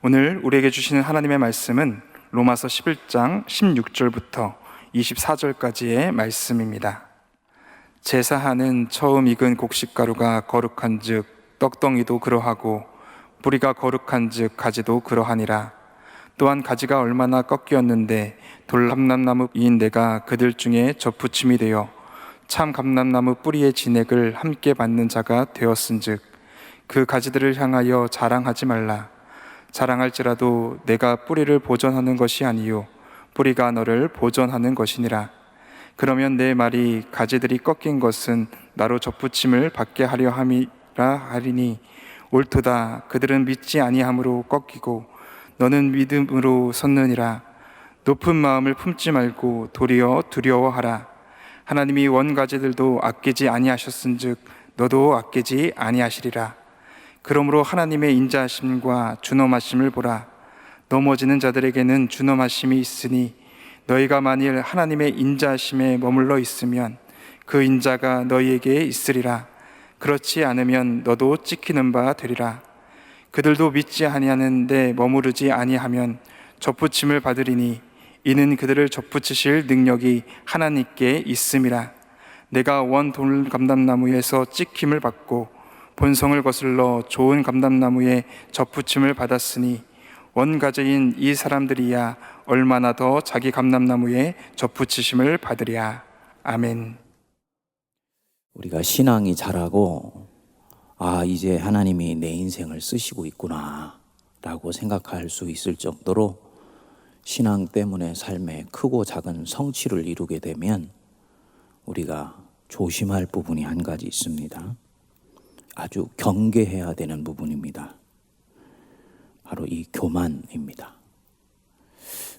오늘 우리에게 주시는 하나님의 말씀은 로마서 11장 16절부터 24절까지의 말씀입니다. 제사하는 처음 익은 곡식가루가 거룩한즉 떡덩이도 그러하고 뿌리가 거룩한즉 가지도 그러하니라. 또한 가지가 얼마나 꺾였는데 돌감람나무인 내가 그들 중에 접붙임이 되어 참 감람나무 뿌리의 진액을 함께 받는 자가 되었은즉 그 가지들을 향하여 자랑하지 말라. 자랑할지라도 내가 뿌리를 보존하는 것이 아니요 뿌리가 너를 보존하는 것이니라. 그러면 내 말이 가지들이 꺾인 것은 나로 접붙임을 받게 하려 함이라 하리니 옳도다. 그들은 믿지 아니함으로 꺾이고 너는 믿음으로 섰느니라. 높은 마음을 품지 말고 도리어 두려워하라. 하나님이 원가지들도 아끼지 아니하셨은즉 너도 아끼지 아니하시리라 그러므로 하나님의 인자하심과 준엄하심을 보라. 넘어지는 자들에게는 준엄하심이 있으니 너희가 만일 하나님의 인자하심에 머물러 있으면 그 인자가 너희에게 있으리라. 그렇지 않으면 너도 찍히는 바 되리라. 그들도 믿지 아니하는데 머무르지 아니하면 접붙임을 받으리니 이는 그들을 접붙이실 능력이 하나님께 있음이라. 내가 원 돌 감람나무에서 찍힘을 받고 본성을 거슬러 좋은 감람나무에 접붙임을 받았으니 원가제인 이 사람들이야 얼마나 더 자기 감람나무에 접붙이심을 받으랴 아멘. 우리가 신앙이 자라고 아 이제 하나님이 내 인생을 쓰시고 있구나 라고 생각할 수 있을 정도로 신앙 때문에 삶에 크고 작은 성취를 이루게 되면 우리가 조심할 부분이 한 가지 있습니다. 아주 경계해야 되는 부분입니다. 바로 이 교만입니다.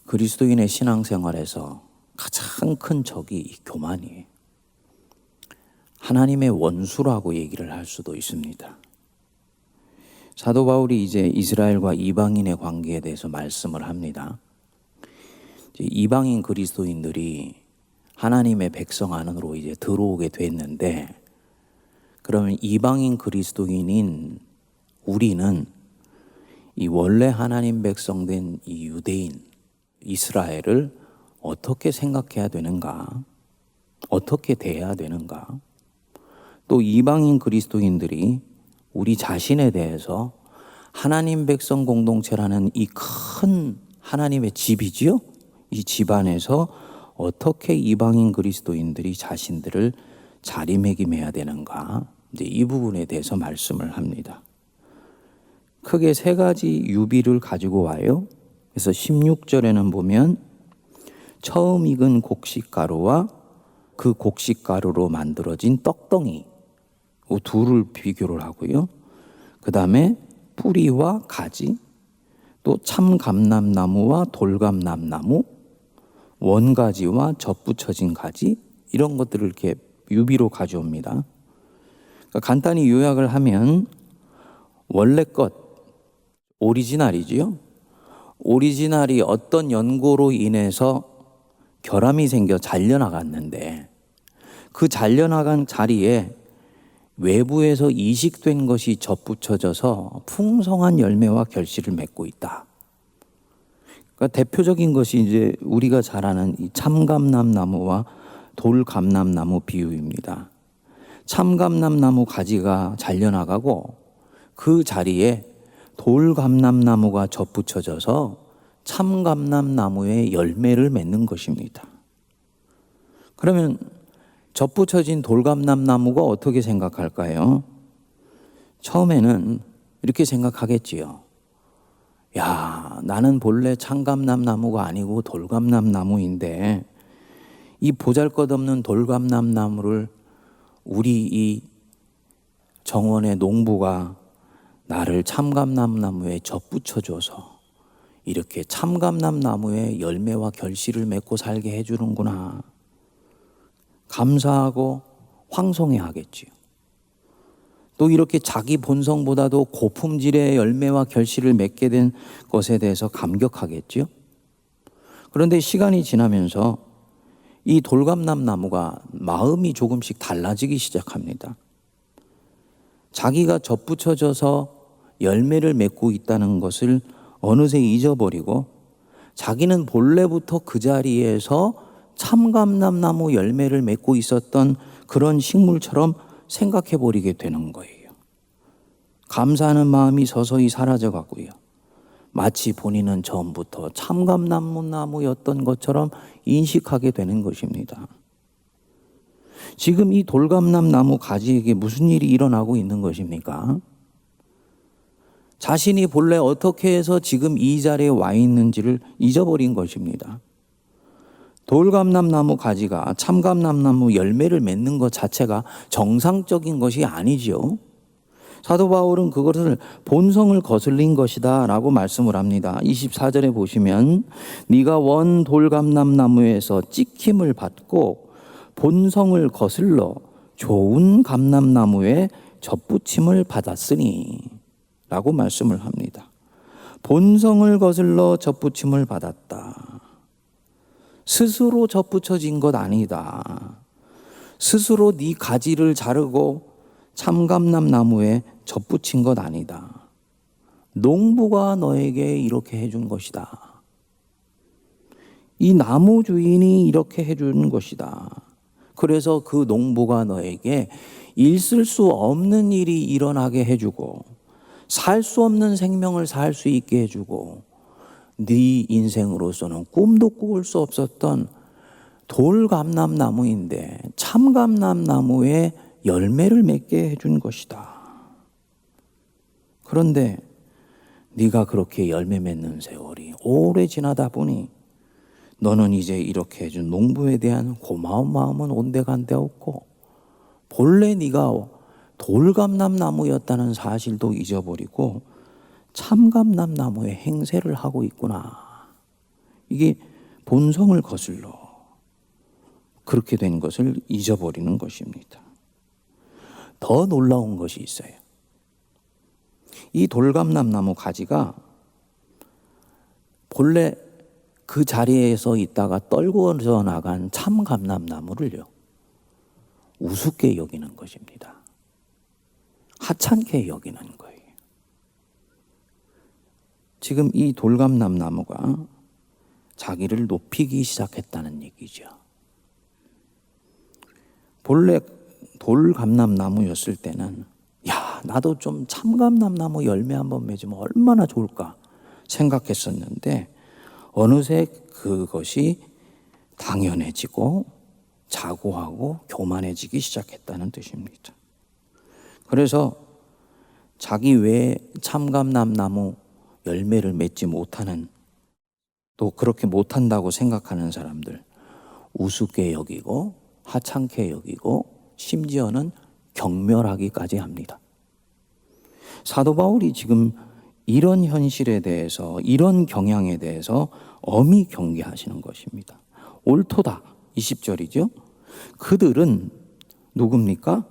그리스도인의 신앙생활에서 가장 큰 적이 이 교만이에요. 하나님의 원수라고 얘기를 할 수도 있습니다. 사도 바울이 이제 이스라엘과 이방인의 관계에 대해서 말씀을 합니다. 이방인 그리스도인들이 하나님의 백성 안으로 이제 들어오게 됐는데, 그러면 이방인 그리스도인인 우리는 이 원래 하나님 백성된 이 유대인, 이스라엘을 어떻게 생각해야 되는가? 어떻게 대해야 되는가? 또 이방인 그리스도인들이 우리 자신에 대해서 하나님 백성 공동체라는 이 큰 하나님의 집이지요? 이 집안에서 어떻게 이방인 그리스도인들이 자신들을 자리매김해야 되는가? 이제 이 부분에 대해서 말씀을 합니다. 크게 세 가지 유비를 가지고 와요. 그래서 16절에는 보면 처음 익은 곡식가루와 그 곡식가루로 만들어진 떡덩이 이 둘을 비교를 하고요. 그 다음에 뿌리와 가지, 또 참감람나무와 돌감람나무, 원가지와 접붙여진 가지 이런 것들을 이렇게 유비로 가져옵니다. 그러니까 간단히 요약을 하면 원래 것 오리지널이지요. 오리지널이 어떤 연고로 인해서 결함이 생겨 잘려나갔는데 그 잘려나간 자리에 외부에서 이식된 것이 접붙여져서 풍성한 열매와 결실을 맺고 있다. 그러니까 대표적인 것이 이제 우리가 잘 아는 이 참감남 나무와 돌감남 나무 비유입니다. 참감남나무 가지가 잘려나가고 그 자리에 돌감남나무가 접붙여져서 참감남나무의 열매를 맺는 것입니다. 그러면 접붙여진 돌감남나무가 어떻게 생각할까요? 처음에는 이렇게 생각하겠지요. 야, 나는 본래 참감남나무가 아니고 돌감남나무인데 이 보잘것없는 돌감남나무를 우리 이 정원의 농부가 나를 참감남 나무에 접붙여줘서 이렇게 참감남 나무의 열매와 결실을 맺고 살게 해주는구나. 감사하고 황송해 하겠지요. 또 이렇게 자기 본성보다도 고품질의 열매와 결실을 맺게 된 것에 대해서 감격하겠지요. 그런데 시간이 지나면서 이 돌감남 나무가 마음이 조금씩 달라지기 시작합니다. 자기가 접붙여져서 열매를 맺고 있다는 것을 어느새 잊어버리고 자기는 본래부터 그 자리에서 참감남 나무 열매를 맺고 있었던 그런 식물처럼 생각해 버리게 되는 거예요. 감사하는 마음이 서서히 사라져 가고요. 마치 본인은 처음부터 참감나무 나무였던 것처럼 인식하게 되는 것입니다. 지금 이 돌감남 나무 가지에게 무슨 일이 일어나고 있는 것입니까? 자신이 본래 어떻게 해서 지금 이 자리에 와 있는지를 잊어버린 것입니다. 돌감남 나무 가지가 참감남 나무 열매를 맺는 것 자체가 정상적인 것이 아니지요. 사도 바울은 그것을 본성을 거슬린 것이다라고 말씀을 합니다. 24절에 보시면 네가 원 돌감남 나무에서 찍힘을 받고 본성을 거슬러 좋은 감남나무에 접붙임을 받았으니 라고 말씀을 합니다. 본성을 거슬러 접붙임을 받았다. 스스로 접붙여진 것 아니다. 스스로 네 가지를 자르고 참감남 나무에 접붙인 것 아니다. 농부가 너에게 이렇게 해준 것이다. 이 나무 주인이 이렇게 해준 것이다. 그래서 그 농부가 너에게 있을 수 없는 일이 일어나게 해주고 살 수 없는 생명을 살 수 있게 해주고 네 인생으로서는 꿈도 꾸을 수 없었던 돌감남나무인데 참감남나무에 열매를 맺게 해준 것이다. 그런데 네가 그렇게 열매 맺는 세월이 오래 지나다 보니 너는 이제 이렇게 해준 농부에 대한 고마운 마음은 온데간데 없고 본래 네가 돌감남 나무였다는 사실도 잊어버리고 참감남 나무의 행세를 하고 있구나. 이게 본성을 거슬러 그렇게 된 것을 잊어버리는 것입니다. 더 놀라운 것이 있어요. 이 돌감남 나무 가지가 본래 그 자리에서 있다가 떨궈져 나간 참감남 나무를요. 우습게 여기는 것입니다. 하찮게 여기는 거예요. 지금 이 돌감남 나무가 자기를 높이기 시작했다는 얘기죠. 본래 돌감남 나무였을 때는 야, 나도 좀 참감남 나무 열매 한번 맺으면 얼마나 좋을까 생각했었는데 어느새 그것이 당연해지고 자고하고 교만해지기 시작했다는 뜻입니다. 그래서 자기 외에 참감남 나무 열매를 맺지 못하는 또 그렇게 못한다고 생각하는 사람들 우습게 여기고 하찮게 여기고 심지어는 경멸하기까지 합니다. 사도 바울이 지금 이런 현실에 대해서 이런 경향에 대해서 엄히 경계하시는 것입니다. 옳도다 20절이죠. 그들은 누굽니까?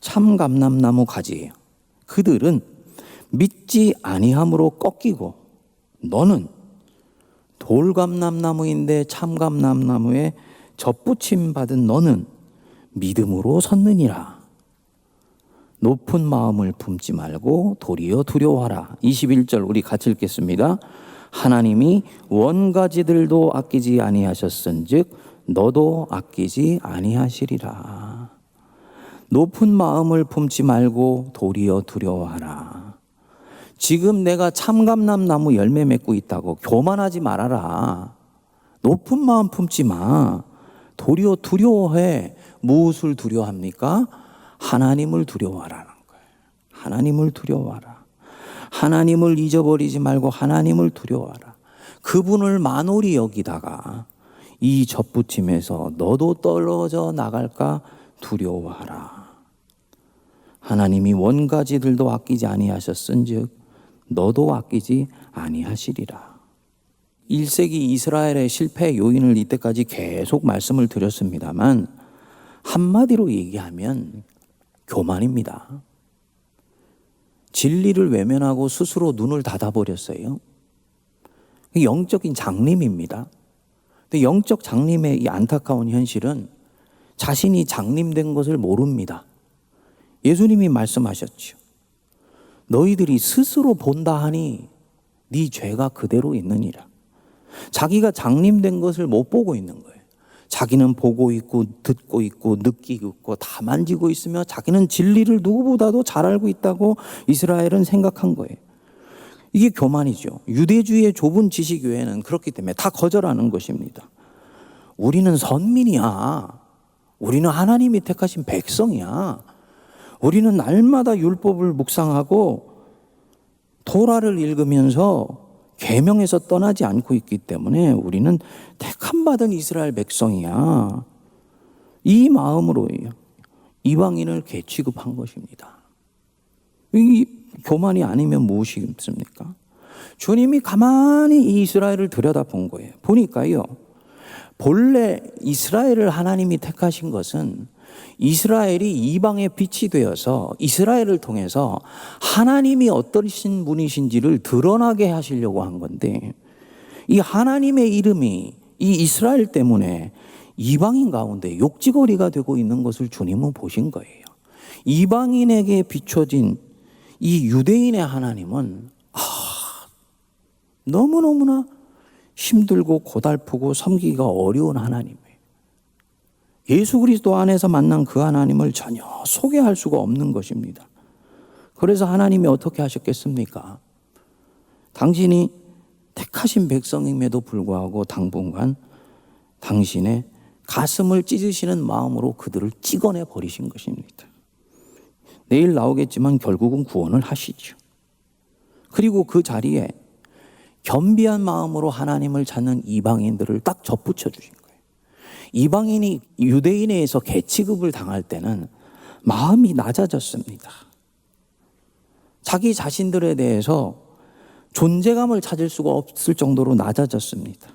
참감남나무 가지예요. 그들은 믿지 아니함으로 꺾이고 너는 돌감남나무인데 참감남나무에 접붙임 받은 너는 믿음으로 섰느니라. 높은 마음을 품지 말고 도리어 두려워하라. 21절 우리 같이 읽겠습니다. 하나님이 원가지들도 아끼지 아니하셨은즉 너도 아끼지 아니하시리라. 높은 마음을 품지 말고 도리어 두려워하라. 지금 내가 참감남 나무 열매 맺고 있다고 교만하지 말아라. 높은 마음 품지 마. 도리어 두려워해. 무엇을 두려워합니까? 하나님을 두려워하라는 거예요. 하나님을 두려워하라. 하나님을 잊어버리지 말고 하나님을 두려워하라. 그분을 만홀히 여기다가 이 접붙임에서 너도 떨어져 나갈까 두려워하라. 하나님이 원가지들도 아끼지 아니하셨은즉 너도 아끼지 아니하시리라. 1세기 이스라엘의 실패 요인을 이때까지 계속 말씀을 드렸습니다만 한마디로 얘기하면 교만입니다. 진리를 외면하고 스스로 눈을 닫아버렸어요. 영적인 장님입니다. 근데 영적 장님의 이 안타까운 현실은 자신이 장님된 것을 모릅니다. 예수님이 말씀하셨죠. 너희들이 스스로 본다 하니 네 죄가 그대로 있느니라. 자기가 장님된 것을 못 보고 있는 거예요. 자기는 보고 있고 듣고 있고 느끼고 있고 다 만지고 있으며 자기는 진리를 누구보다도 잘 알고 있다고 이스라엘은 생각한 거예요. 이게 교만이죠. 유대주의의 좁은 지식 외에는 그렇기 때문에 다 거절하는 것입니다. 우리는 선민이야. 우리는 하나님이 택하신 백성이야. 우리는 날마다 율법을 묵상하고 토라를 읽으면서 계명에서 떠나지 않고 있기 때문에 우리는 택함 받은 이스라엘 백성이야. 이 마음으로 이방인을 개취급한 것입니다. 이 교만이 아니면 무엇이겠습니까? 주님이 가만히 이 이스라엘을 들여다본 거예요. 보니까요. 본래 이스라엘을 하나님이 택하신 것은 이스라엘이 이방의 빛이 되어서 이스라엘을 통해서 하나님이 어떠신 분이신지를 드러나게 하시려고 한 건데 이 하나님의 이름이 이 이스라엘 때문에 이방인 가운데 욕지거리가 되고 있는 것을 주님은 보신 거예요. 이방인에게 비춰진 이 유대인의 하나님은 아, 너무너무나 힘들고 고달프고 섬기기가 어려운 하나님이에요. 예수 그리스도 안에서 만난 그 하나님을 전혀 소개할 수가 없는 것입니다. 그래서 하나님이 어떻게 하셨겠습니까? 당신이 택하신 백성임에도 불구하고 당분간 당신의 가슴을 찢으시는 마음으로 그들을 찍어내 버리신 것입니다. 내일 나오겠지만 결국은 구원을 하시죠. 그리고 그 자리에 겸비한 마음으로 하나님을 찾는 이방인들을 딱 접붙여 주신 거예요. 이방인이 유대인에 의해서 개취급을 당할 때는 마음이 낮아졌습니다. 자기 자신들에 대해서 존재감을 찾을 수가 없을 정도로 낮아졌습니다.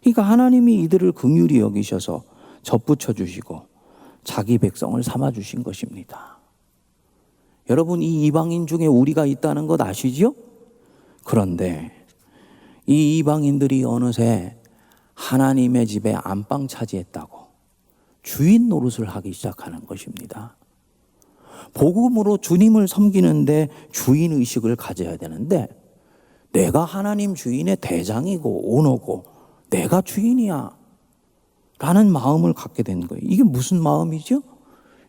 그러니까 하나님이 이들을 긍휼히 여기셔서 접붙여 주시고 자기 백성을 삼아 주신 것입니다. 여러분 이 이방인 중에 우리가 있다는 것 아시죠? 그런데 이 이방인들이 어느새 하나님의 집에 안방 차지했다고 주인 노릇을 하기 시작하는 것입니다. 복음으로 주님을 섬기는데 주인 의식을 가져야 되는데 내가 하나님 주인의 대장이고 오너고 내가 주인이야 라는 마음을 갖게 된 거예요. 이게 무슨 마음이죠?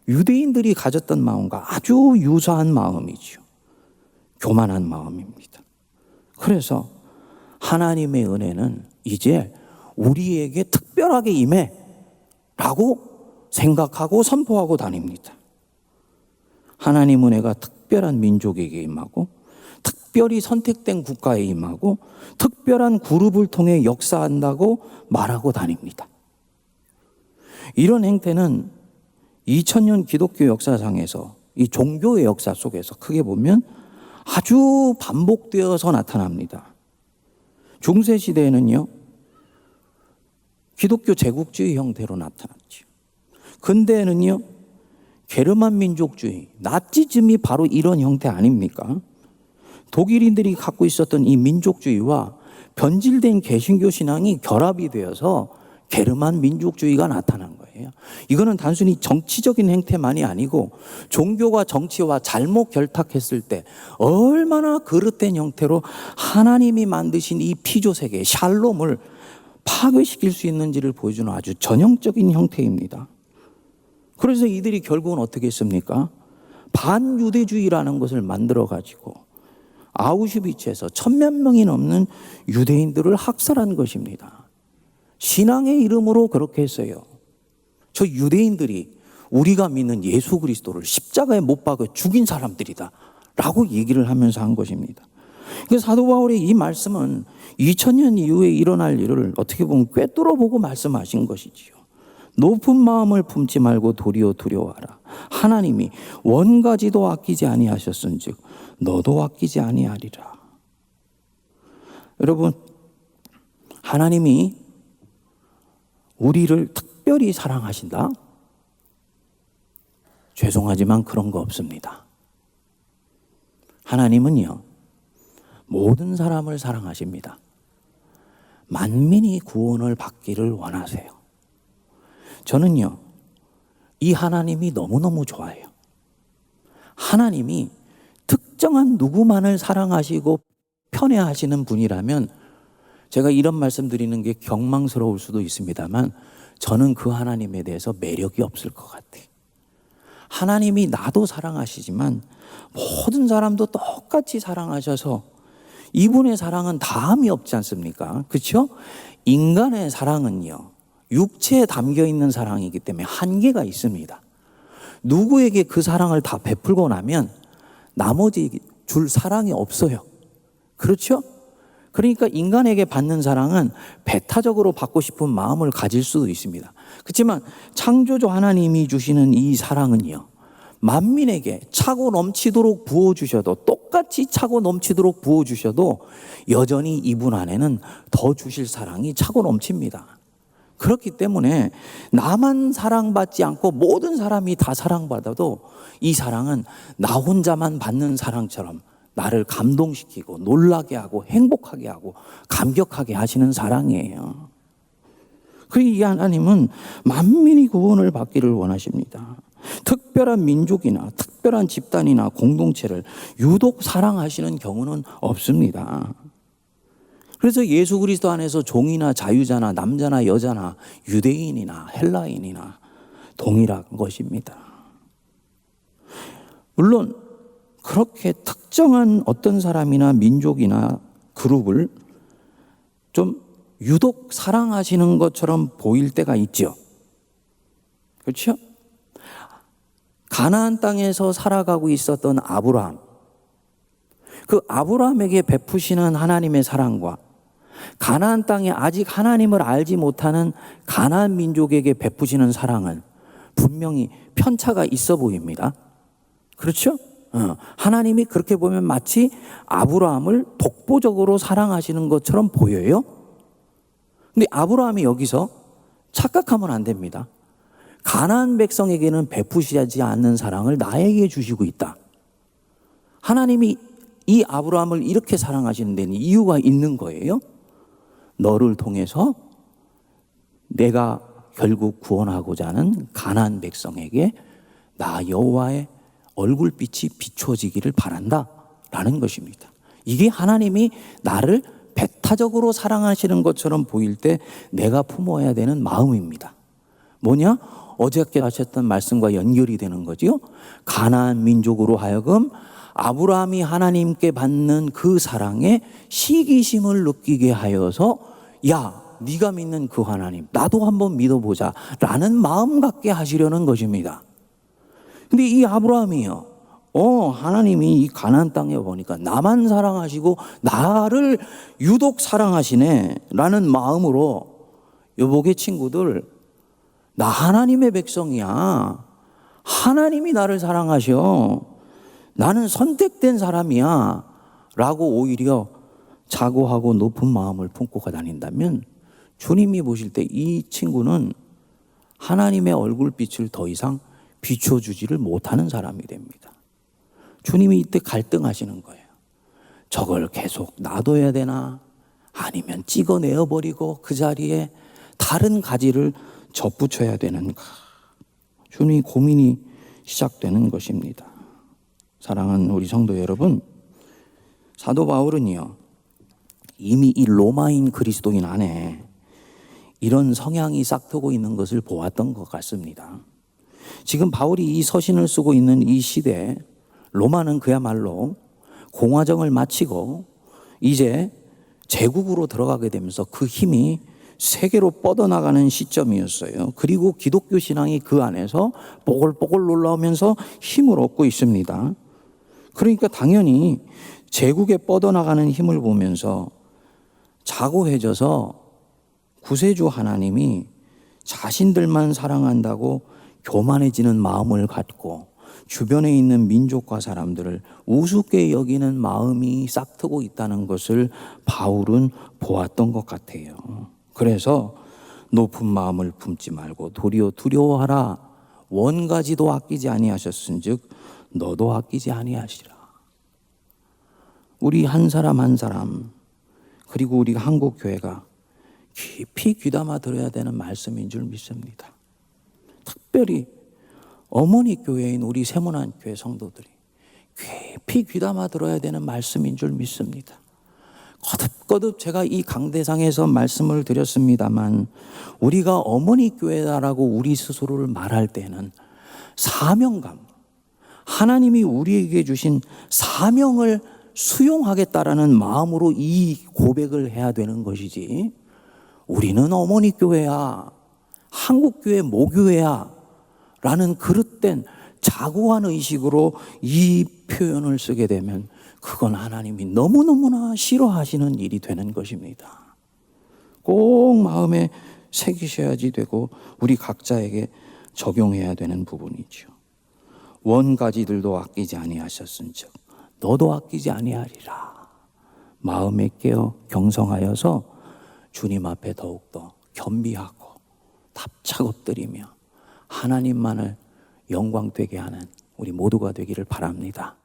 유대인들이 가졌던 마음과 아주 유사한 마음이죠. 교만한 마음입니다. 그래서 하나님의 은혜는 이제 우리에게 특별하게 임해 라고 생각하고 선포하고 다닙니다. 하나님 은혜가 특별한 민족에게 임하고 특별히 선택된 국가에 임하고 특별한 그룹을 통해 역사한다고 말하고 다닙니다. 이런 행태는 2000년 기독교 역사상에서 이 종교의 역사 속에서 크게 보면 아주 반복되어서 나타납니다. 중세 시대에는요, 기독교 제국주의 형태로 나타났죠. 근대에는요, 게르만 민족주의, 나치즘이 바로 이런 형태 아닙니까? 독일인들이 갖고 있었던 이 민족주의와 변질된 개신교 신앙이 결합이 되어서 게르만 민족주의가 나타난 거예요. 이거는 단순히 정치적인 행태만이 아니고 종교와 정치와 잘못 결탁했을 때 얼마나 그릇된 형태로 하나님이 만드신 이 피조 세계 샬롬을 파괴시킬 수 있는지를 보여주는 아주 전형적인 형태입니다. 그래서 이들이 결국은 어떻게 했습니까? 반유대주의라는 것을 만들어 가지고 아우슈비츠에서 천몇 명이 넘는 유대인들을 학살한 것입니다. 신앙의 이름으로 그렇게 했어요. 저 유대인들이 우리가 믿는 예수 그리스도를 십자가에 못 박아 죽인 사람들이다. 라고 얘기를 하면서 한 것입니다. 그 사도 바울의 이 말씀은 2000년 이후에 일어날 일을 어떻게 보면 꿰뚫어 보고 말씀하신 것이지요. 높은 마음을 품지 말고 도리어 두려워하라. 하나님이 원가지도 아끼지 아니하셨은즉 너도 아끼지 아니하리라. 여러분 하나님이 우리를 특별히 사랑하신다? 죄송하지만 그런 거 없습니다. 하나님은요, 모든 사람을 사랑하십니다. 만민이 구원을 받기를 원하세요. 저는요, 이 하나님이 너무너무 좋아요. 하나님이 특정한 누구만을 사랑하시고 편애하시는 분이라면 제가 이런 말씀 드리는 게 경망스러울 수도 있습니다만 저는 그 하나님에 대해서 매력이 없을 것 같아요. 하나님이 나도 사랑하시지만 모든 사람도 똑같이 사랑하셔서 이분의 사랑은 다함이 없지 않습니까? 그렇죠? 인간의 사랑은요. 육체에 담겨 있는 사랑이기 때문에 한계가 있습니다. 누구에게 그 사랑을 다 베풀고 나면 나머지 줄 사랑이 없어요. 그렇죠? 그러니까 인간에게 받는 사랑은 배타적으로 받고 싶은 마음을 가질 수도 있습니다. 그렇지만 창조주 하나님이 주시는 이 사랑은요. 만민에게 차고 넘치도록 부어주셔도 똑같이 차고 넘치도록 부어주셔도 여전히 이분 안에는 더 주실 사랑이 차고 넘칩니다. 그렇기 때문에 나만 사랑받지 않고 모든 사람이 다 사랑받아도 이 사랑은 나 혼자만 받는 사랑처럼 나를 감동시키고 놀라게 하고 행복하게 하고 감격하게 하시는 사랑이에요. 그 이 하나님은 만민이 구원을 받기를 원하십니다. 특별한 민족이나 특별한 집단이나 공동체를 유독 사랑하시는 경우는 없습니다. 그래서 예수 그리스도 안에서 종이나 자유자나 남자나 여자나 유대인이나 헬라인이나 동일한 것입니다. 물론 그렇게 특정한 어떤 사람이나 민족이나 그룹을 좀 유독 사랑하시는 것처럼 보일 때가 있죠. 그렇죠? 가나안 땅에서 살아가고 있었던 아브라함. 그 아브라함에게 베푸시는 하나님의 사랑과 가나안 땅에 아직 하나님을 알지 못하는 가나안 민족에게 베푸시는 사랑은 분명히 편차가 있어 보입니다. 그렇죠? 어, 하나님이 그렇게 보면 마치 아브라함을 독보적으로 사랑하시는 것처럼 보여요. 근데 아브라함이 여기서 착각하면 안 됩니다. 가나안 백성에게는 베푸시지 않는 사랑을 나에게 주시고 있다. 하나님이 이 아브라함을 이렇게 사랑하시는 데는 이유가 있는 거예요. 너를 통해서 내가 결국 구원하고자 하는 가나안 백성에게 나 여호와의 얼굴빛이 비춰지기를 바란다라는 것입니다. 이게 하나님이 나를 배타적으로 사랑하시는 것처럼 보일 때 내가 품어야 되는 마음입니다. 뭐냐? 어저께 하셨던 말씀과 연결이 되는 거지요. 가나안 민족으로 하여금 아브라함이 하나님께 받는 그 사랑에 시기심을 느끼게 하여서 야, 네가 믿는 그 하나님 나도 한번 믿어보자 라는 마음 갖게 하시려는 것입니다. 근데 이 아브라함이요. 어, 하나님이 이 가나안 땅에 보니까 나만 사랑하시고 나를 유독 사랑하시네 라는 마음으로 여보게 친구들 나 하나님의 백성이야. 하나님이 나를 사랑하셔. 나는 선택된 사람이야. 라고 오히려 자고하고 높은 마음을 품고 다닌다면 주님이 보실 때 이 친구는 하나님의 얼굴빛을 더 이상 비춰주지를 못하는 사람이 됩니다. 주님이 이때 갈등하시는 거예요. 저걸 계속 놔둬야 되나? 아니면 찍어내어 버리고 그 자리에 다른 가지를 접붙여야 되는가? 주님이 고민이 시작되는 것입니다. 사랑하는 우리 성도 여러분, 사도 바울은요, 이미 이 로마인 그리스도인 안에 이런 성향이 싹트고 있는 것을 보았던 것 같습니다. 지금 바울이 이 서신을 쓰고 있는 이 시대에 로마는 그야말로 공화정을 마치고 이제 제국으로 들어가게 되면서 그 힘이 세계로 뻗어나가는 시점이었어요. 그리고 기독교 신앙이 그 안에서 뽀글뽀글 올라오면서 힘을 얻고 있습니다. 그러니까 당연히 제국에 뻗어나가는 힘을 보면서 자고해져서 구세주 하나님이 자신들만 사랑한다고 교만해지는 마음을 갖고 주변에 있는 민족과 사람들을 우습게 여기는 마음이 싹트고 있다는 것을 바울은 보았던 것 같아요. 그래서 높은 마음을 품지 말고 도리어 두려워하라. 원가지도 아끼지 아니하셨은즉 너도 아끼지 아니하시라. 우리 한 사람 한 사람 그리고 우리 한국 교회가 깊이 귀담아 들어야 되는 말씀인 줄 믿습니다. 특별히 어머니 교회인 우리 세문안 교회 성도들이 깊이 귀담아 들어야 되는 말씀인 줄 믿습니다. 거듭거듭 제가 이 강대상에서 말씀을 드렸습니다만 우리가 어머니 교회다라고 우리 스스로를 말할 때는 사명감, 하나님이 우리에게 주신 사명을 수용하겠다라는 마음으로 이 고백을 해야 되는 것이지. 우리는 어머니 교회야. 한국 교회 모교회야. 라는 그릇된 자고한 의식으로 이 표현을 쓰게 되면 그건 하나님이 너무너무나 싫어하시는 일이 되는 것입니다. 꼭 마음에 새기셔야지 되고 우리 각자에게 적용해야 되는 부분이죠. 원가지들도 아끼지 아니하셨은즉 너도 아끼지 아니하리라. 마음에 깨어 경성하여서 주님 앞에 더욱더 겸비하고 답착 엎드리며 하나님만을 영광되게 하는 우리 모두가 되기를 바랍니다.